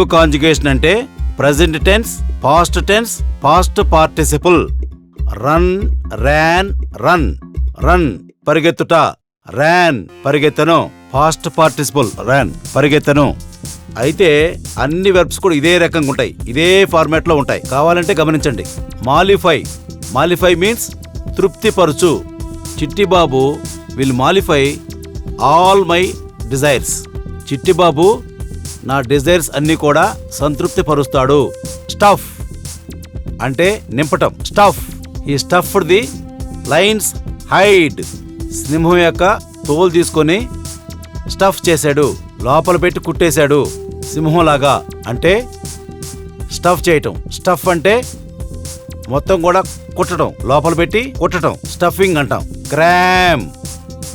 Verb conjugation అంటే present tense past tense past participle. Run ran run. Run పరిగెత్తుట. Ran పరిగెత్తను. Past participle ran పరిగెత్తను. అయితే అన్ని verbs కూడా ఇదే రకంగా ఉంటాయి. ఇదే ఫార్మాట్లో ఉంటాయి. కావాలంటే గమనించండి. Mollify. Mollify means తృప్తిపరచు. Chittibabu will mollify all my desires Chittibabu నా డిజైర్స్ అన్ని కూడా సంతృప్తి పరుస్తాడు. స్టఫ్ అంటే నింపటం. స్టఫ్. ఈ స్టఫ్ ది లైన్స్ హైడ్. సింహం యొక్క తోలు తీసుకొని స్టఫ్ చేశాడు. లోపల పెట్టి కుట్టేశాడు. సింహంలాగా అంటే స్టఫ్ చేయటం. స్టఫ్ అంటే మొత్తం కూడా కుట్టడం లోపల పెట్టి కుట్టడం స్టఫింగ్ అంటాం. క్రామ్.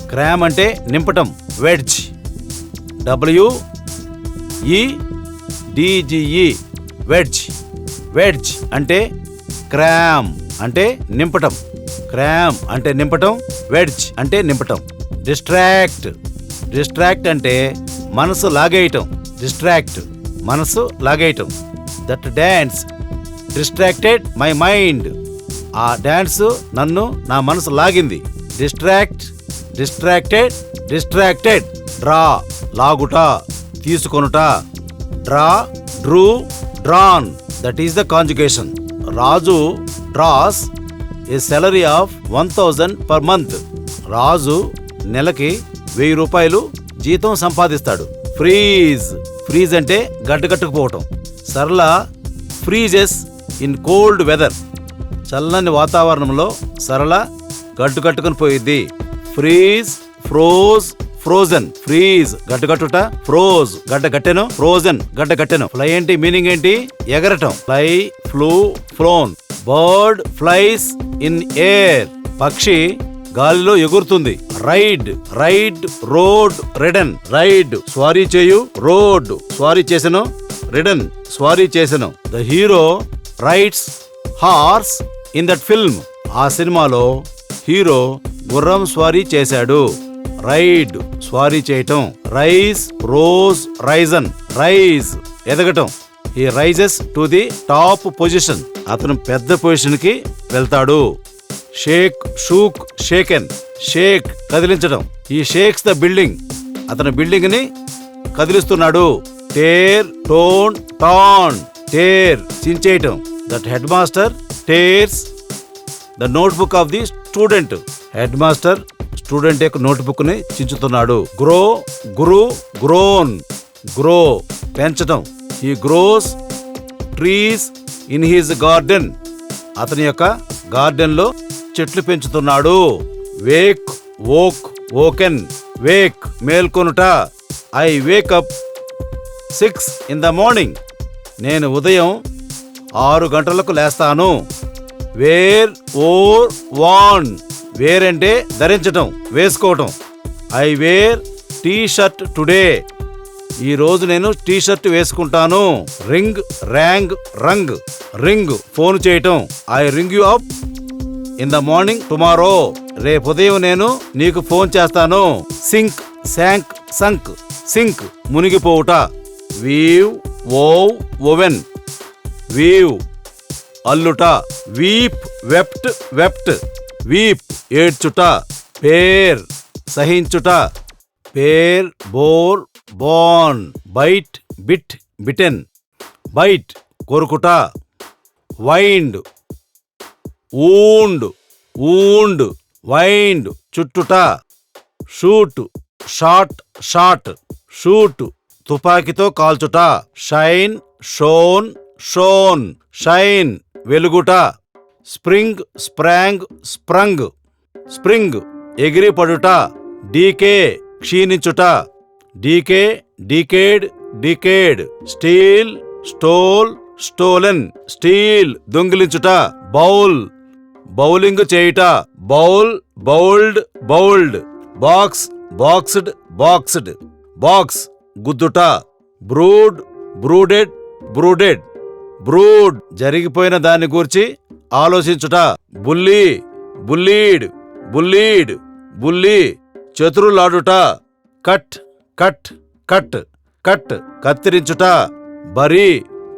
క్రామ్ అంటే నింపటం. Wedge. W E D G E wedge. Wedge అంటే క్రామ్ అంటే నింపటం. క్రామ్ అంటే నింపటం వెడ్జ్ అంటే నింపటం. డిస్ట్రాక్ట్. డిస్ట్రాక్ట్ అంటే మనసు లాగేయటం. డిస్ట్రాక్ట్. మనసు లాగేయటం. That dance distracted my mind. ఆ డ్యాన్స్ నన్ను నా మనసు లాగింది. డిస్ట్రాక్ట్. డిస్ట్రాక్టెడ్. డిస్ట్రాక్టెడ్. డ్రా. లాగుట. తీసుకొనుట. Draw drew drawn. That is the conjugation Raju draws a salary of one thousand per month Raju నెలకి వెయ్యి రూపాయలు జీతం సంపాదిస్తాడు. ఫ్రీజ్ ఫ్రీజ్ అంటే గడ్డగట్టుకుపోవటం సరళ ఫ్రీజెస్ ఇన్ కోల్డ్ వెదర్ చల్లని వాతావరణంలో సరళ గడ్డు కట్టుకుని పోయిద్ది. ఫ్రీజ్ ఫ్రోజ్ ఫ్రోజన్ ఫ్రీజ్ గడ్డగట్టుట ఫ్రోజ్ గడ్డ కట్టెను ఫ్రోజన్ గడ్డ కట్టెను ఫ్లై ఏంటి? మీనింగ్ ఏంటి? ఎగరటం. Fly flew flown. Bird flies in air. పక్షి గాలిలో ఎగురుతుంది. Ride ride rode ridden. Ride స్వారీ చేయు రోడ్ స్వారీ చేసను రిడన్ స్వారీ చేసను. The hero rides horse in that film. ఆ సినిమాలో హీరో గుర్రం స్వారీ చేశాడు. రైడ్ స్వారీ చేయటం rise rose risen rise ఎదగటం. He rises to the top position. అతను పెద్ద పొజిషన్కి వెళ్తాడు. షేక్ షూక్ షేకెన్ షేక్ కదిలించడం ఈ షేక్స్ ద బిల్డింగ్. అతను బిల్డింగ్ని కదిలిస్తున్నాడు. Tear tore torn tear చించేయటం. That head master tears the notebook of the student. Head master student యొక్క నోట్బుక్ని చించుతున్నాడు. గ్రో గురు గ్రోన్ గ్రో పెంచడం he grows trees in his garden. అతని యొక్క గార్డెన్లో చెట్లు పెంచుతున్నాడు. Wake woke woken wake మేల్కొనుట. I wake up six in the morning. నేను ఉదయం ఆరు గంటలకు లేస్తాను. Wear wore worn. వేరంటే ధరించటం వేసుకోవటం. I wear T shirt today. ఈ రోజు నేను టీ షర్ట్ వేసుకుంటాను. Ring rang rung. Ring phone చేయటం. I ring you up in the morning tomorrow. రేపు ఉదయం నేను నీకు ఫోన్ చేస్తాను. Sink sank sunk. Sync మునిగిపోవుట. Weave wove woven. Weave అల్లుట. Weep wept wept. వీప్ ఏడ్చుట bear సహించుట bear bore borne bite bit bitten bite కొరుకుట wind wound wound wind చుట్టుట shoot shot shot shoot తుపాకీతో కాల్చుట shine shone shone shine వెలుగుట spring sprang sprung. Spring ఎగిరిపడుట decay క్షీణించుట. Decay decayed decayed. Steal stole stolen. Steal దొంగిలించుట bowl. Bowling చేయుట bowl bowled bowled. Box boxed boxed. Box గుద్దుట. Brood brooded brooded. Brood జరిగిపోయిన దాన్ని గూర్చి ఆలోచించుట. Bully bullied bullied bully చతురులాడుట. Cut cut cut cut కత్తిరించుట. Bury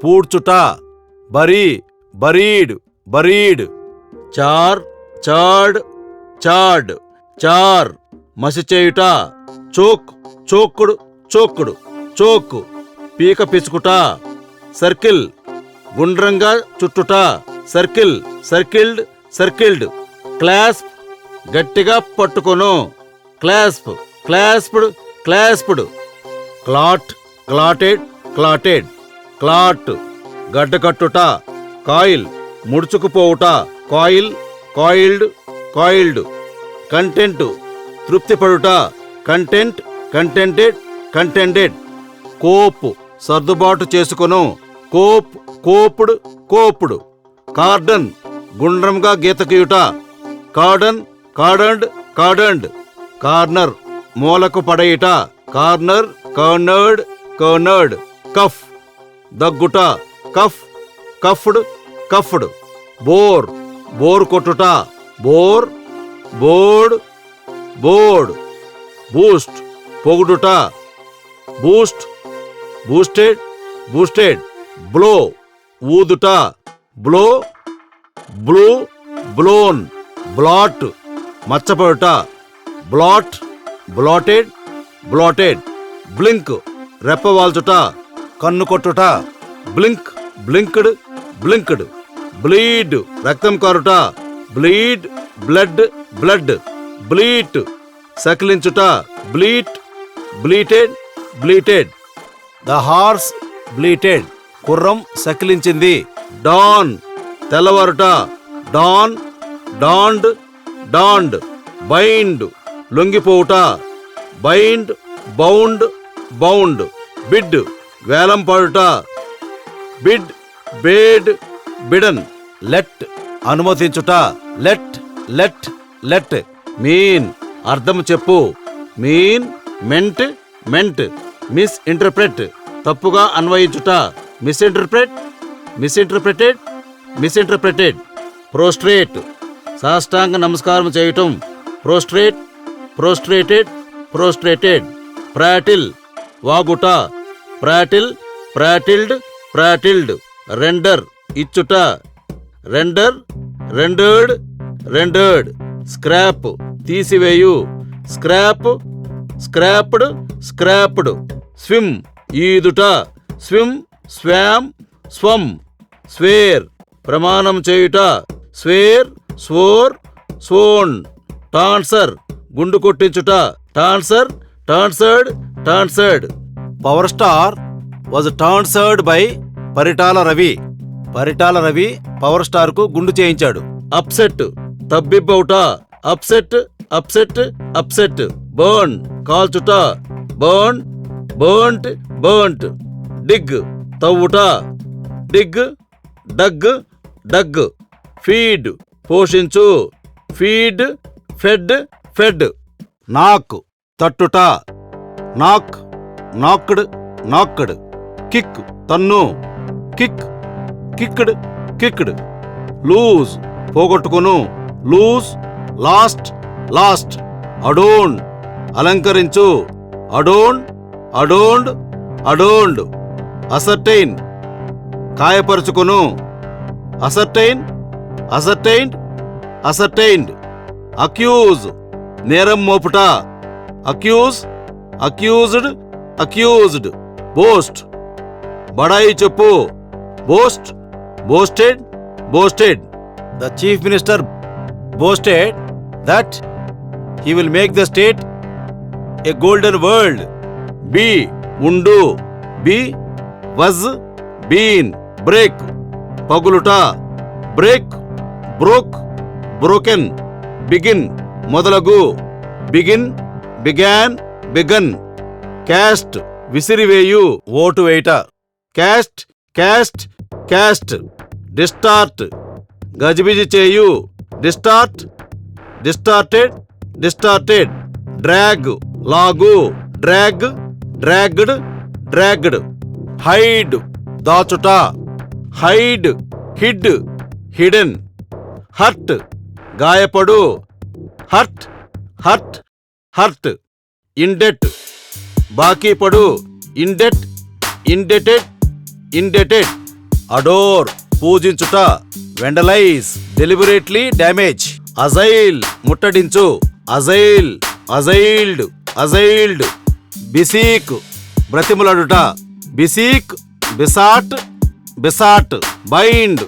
పూడ్చుట. Bury buried buried. Char charred charred char మసి చేయుట choke choked choked choke పీక పిసుకుట circle గుండ్రంగా చుట్టుట. Circle సర్కిల్డ్ circled. క్లాస్ప్ గట్టిగా పట్టుకొను. Clasp clasped clasped. Clot clotted clotted. Clot గడ్డకట్టుట. Coil ముడుచుకుపోవుట. Coil coiled coiled. Content తృప్తిపడుట. Content contented contented. Cope సర్దుబాటు చేసుకొను. Cope కోపుడు కోపుడు. Cordon గుండ్రంగా గీత గీయుట cordon కార్డండ్ కార్డండ్. Corner మూలకు పడేయుట. Corner cornered cornered. Cough దగ్గుట. Cough coughed coughed. Bore bore కొట్టుట. Bore bored bored. Boost పొగుడుట. Boost boosted boosted. Blow ఊదుట. Blow blew blown blot మచ్చపడుట blot blotted blotted blink రెప్పవాల్చుట కన్ను కొట్టుట blink blinked blinked bleed రక్తం కారుట bleed bled bled bleat సకిలించుట bleat bleated bleated the horse bleated Khurram సకిలించింది. Dawn. తెల్లవారుట dawn dawned dawned bind. లొంగిపోవుట బైండ్ బౌండ్ బౌండ్. బిడ్ వేలం పాడుట. Bid bade bidden let. అనుమతించుట. Let let let. Mean అర్థం చెప్పు. Mean meant meant. Miss interpret తప్పుగా అన్వయించుట. Misinterpret. Misinterpreted misinterpreted. Prostrate. సాష్టాంగ నమస్కారం చేయటం. Prostrate prostrated prostrated. ప్రాటిల్ వాగుట. Prattle prattled prattled. Render ఇచ్చుట. Render rendered rendered. Scrap తీసివేయు. Scrap scrapped scrapped. Swim ఈదుట. Swim swam swum swear ప్రమాణం చేయుట. స్వేర్ స్వోర్ స్వోన్ టాన్సర్ గుండు కొట్టించుట. Tonsure tonsured tonsured. Power star was tonsured by Paritala Ravi. Paritala Ravi power స్టార్కు గుండు చేయించాడు. Upset తబ్బిబ్బవుట. Upset upset upset. Burn కాల్చుట. Burn burnt burnt. డిగ్ తవ్వుట. Dig dug dug feed పోషించు. Feed fed fed. నాక్ తట్టుట. Knock knocked knocked. Kick తన్ను. Kick kicked kicked. Loose పోగొట్టుకును. Lose lost lost. Adorn అలంకరించు. Adorn adorned adorned. Ascertain. కాయపరుచుకును. Ascertain ascertained ascertained. Accuse నేరం మోపుట. Accuse accused accused. Boast బడాయి చెప్పు. Boast boasted boasted. The chief minister boasted that he will make the state a golden world. Be ఉండు. Be was been. Break పగులుట break broke broken begin మొదలగు begin began begun cast విసిరివేయు ఓటు వేయట. Cast cast cast distort గజిబిజి చేయు distort distorted distorted drag లాగు drag dragged dragged hide దాచుట. హైడ్ హిడ్ హిడెన్ హర్ట్ గాయపడు హర్ట్ హర్ట్ హర్ట్ ఇండెట్ బాకీ పడు ఇండెట్ ఇండెటెడ్ ఇండెటెడ్ అడోర్ పూజించుట వెండలైజ్ డెలిబరేట్లీ డ్యామేజ్ అజైల్ ముట్టడించు అజైల్ అజైల్డ్ అజైల్డ్ బిసీక్ బ్రతిములడుట beseech besought besought bind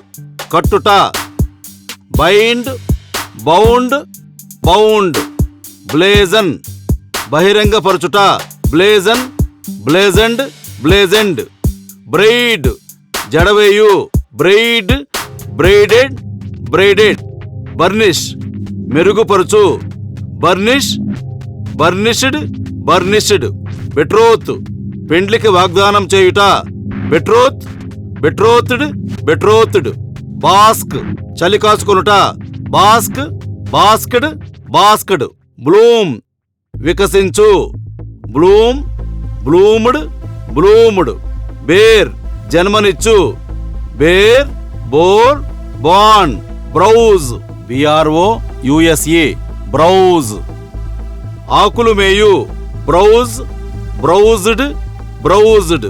కట్టుట. Bind bound bound. బ్లేజన్ బహిరంగపరచుట. Blazon blazoned blazoned. Braid జడవేయు. Braid braided braided burnish మెరుగుపరచు. Burnish burnished burnished. Betroth పెండ్లికి వాగ్దానం చేయుట. Betroth betrothed betrothed bask చలి కాచుకొనుట bask basked basked bloom వికసించు bloom bloomed bloomed bear జన్మనిచ్చు bear bore born browse BRO USA browse. ఆకులు మేయు browse బ్రౌజ్డ్ బ్రౌజ్డ్.